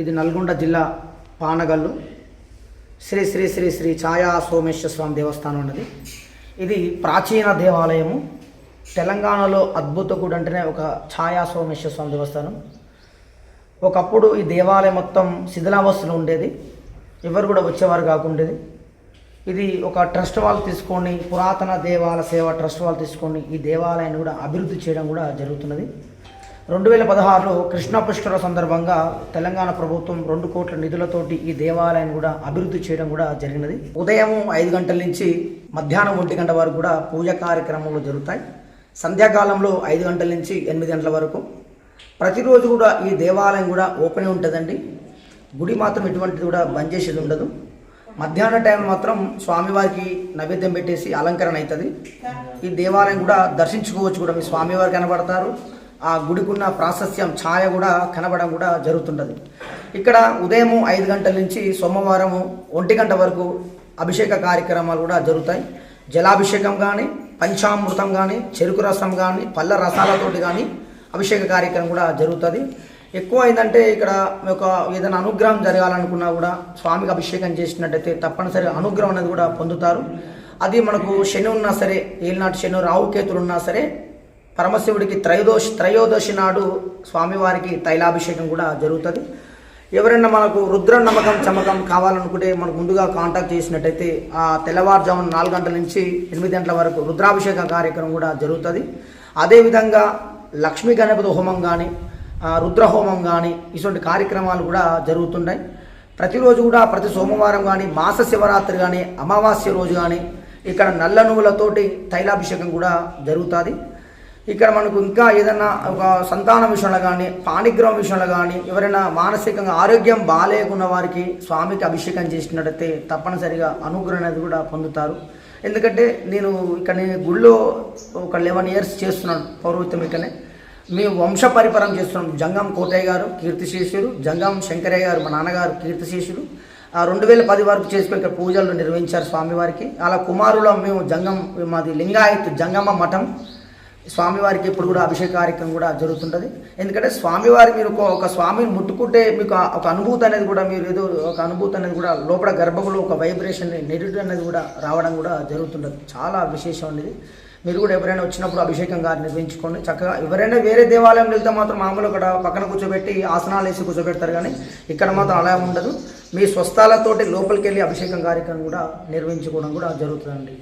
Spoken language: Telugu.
ఇది నల్గొండ జిల్లా పానగల్లు. శ్రీ శ్రీ శ్రీ శ్రీ ఛాయా సోమేశ్వర స్వామి దేవస్థానం ఉన్నది. ఇది ప్రాచీన దేవాలయము. తెలంగాణలో అద్భుత గుడి అంటేనే ఒక ఛాయా సోమేశ్వర స్వామి దేవస్థానం. ఒకప్పుడు ఈ దేవాలయం మొత్తం శిథిలావస్థలో ఉండేది. ఎవరు కూడా వచ్చేవారు కాకుండేది. ఇది ఒక ట్రస్ట్ వాళ్ళు తీసుకొని పురాతన దేవాలయ సేవ ట్రస్ట్ వాళ్ళు తీసుకొని ఈ దేవాలయాన్ని కూడా అభివృద్ధి చేయడం కూడా జరుగుతున్నది. రెండు వేల పదహారులో కృష్ణ పుష్కర సందర్భంగా తెలంగాణ ప్రభుత్వం రెండు కోట్ల నిధులతోటి ఈ దేవాలయాన్ని కూడా అభివృద్ధి చేయడం కూడా జరిగినది. ఉదయం ఐదు గంటల నుంచి మధ్యాహ్నం ఒంటి గంట వరకు కూడా పూజ కార్యక్రమాలు జరుగుతాయి. సంధ్యాకాలంలో ఐదు గంటల నుంచి ఎనిమిది గంటల వరకు. ప్రతిరోజు కూడా ఈ దేవాలయం కూడా ఓపెన్ ఉంటుందండి. గుడి మాత్రం ఎటువంటిది కూడా బంద్ చేసేది ఉండదు. మధ్యాహ్న టైం మాత్రం స్వామివారికి నైవేద్యం పెట్టేసి అలంకరణ అవుతుంది. ఈ దేవాలయం కూడా దర్శించుకోవచ్చు కూడా మీ స్వామివారు కనబడతారు. ఆ గుడికున్న ప్రాశస్యం ఛాయ కూడా కనబడడం కూడా జరుగుతుంటుంది. ఇక్కడ ఉదయం ఐదు గంటల నుంచి సోమవారం ఒంటి గంట వరకు అభిషేక కార్యక్రమాలు కూడా జరుగుతాయి. జలాభిషేకం కానీ పంచామృతం కానీ చెరుకు రసం కానీ పళ్ళ రసాలతోటి కానీ అభిషేక కార్యక్రమం కూడా జరుగుతుంది. ఎక్కువ ఏంటంటే ఇక్కడ ఒక ఏదైనా అనుగ్రహం జరగాలనుకున్నా కూడా స్వామికి అభిషేకం చేసినట్టయితే తప్పనిసరిగా అనుగ్రహం అనేది కూడా పొందుతారు. అది మనకు శని ఉన్నా సరే ఏలినాటి శని రావుకేతులు ఉన్నా సరే పరమశివుడికి త్రయోదోషి త్రయోదశి నాడు స్వామివారికి తైలాభిషేకం కూడా జరుగుతుంది. ఎవరైనా మనకు రుద్ర నమ్మకం చమకం కావాలనుకుంటే మనకు ముందుగా కాంటాక్ట్ చేసినట్టయితే ఆ తెల్లవారుజామున నాలుగు గంటల నుంచి ఎనిమిది గంటల వరకు రుద్రాభిషేక కార్యక్రమం కూడా జరుగుతుంది. అదేవిధంగా లక్ష్మీ గణపతి హోమం కానీ రుద్రహోమం కానీ ఇటువంటి కార్యక్రమాలు కూడా జరుగుతుంటాయి. ప్రతిరోజు కూడా ప్రతి సోమవారం కానీ మాస శివరాత్రి కానీ అమావాస్య రోజు కానీ ఇక్కడ నల్ల నువ్వులతోటి తైలాభిషేకం కూడా జరుగుతుంది. ఇక్కడ మనకు ఇంకా ఏదైనా ఒక సంతానం విషయంలో కానీ పాణిగ్రహం విషయంలో కానీ ఎవరైనా మానసికంగా ఆరోగ్యం బాగాలేకున్న వారికి స్వామికి అభిషేకం చేసినట్టయితే తప్పనిసరిగా అనుగ్రహం అనేది కూడా పొందుతారు. ఎందుకంటే నేను ఇక్కడ నేను గుళ్ళో ఒక లెవెన్ ఇయర్స్ చేస్తున్నాను పౌరోహిత్యం ఇక్కడనే. మేము వంశ పరిపరం చేస్తున్నాం. జంగం కోటయ్య గారు కీర్తిశేషులు జంగం శంకరయ్య గారు మా నాన్నగారు కీర్తిశేషులు. ఆ రెండు వేల పది వరకు చేసుకుని ఇక్కడ పూజలు నిర్వహించారు స్వామివారికి. అలా కుమారులో మేము జంగం మాది లింగాయత్ జంగమ్మ మఠం. స్వామివారికి ఇప్పుడు కూడా అభిషేక కార్యక్రమం కూడా జరుగుతుంటుంది. ఎందుకంటే స్వామివారి మీరు ఒక- స్వామిని ముట్టుకుంటే మీకు ఒక అనుభూతి అనేది కూడా మీరు ఏదో ఒక అనుభూతి అనేది కూడా లోపల గర్భంలో ఒక వైబ్రేషన్ నెరిటి అనేది కూడా రావడం కూడా జరుగుతుంటుంది. చాలా విశేషం అనేది. మీరు కూడా ఎవరైనా వచ్చినప్పుడు అభిషేకం గారు నిర్వహించుకోండి. చక్కగా ఎవరైనా వేరే దేవాలయం వెళ్తే మాత్రం మామూలు అక్కడ పక్కన కూర్చోబెట్టి ఆసనాలు వేసి కూర్చోబెడతారు కానీ ఇక్కడ మాత్రం అలా ఉండదు. మీ స్వస్థాలతోటి లోపలికి వెళ్ళి అభిషేకం కార్యక్రమం కూడా నిర్వహించుకోవడం కూడా జరుగుతుందండి.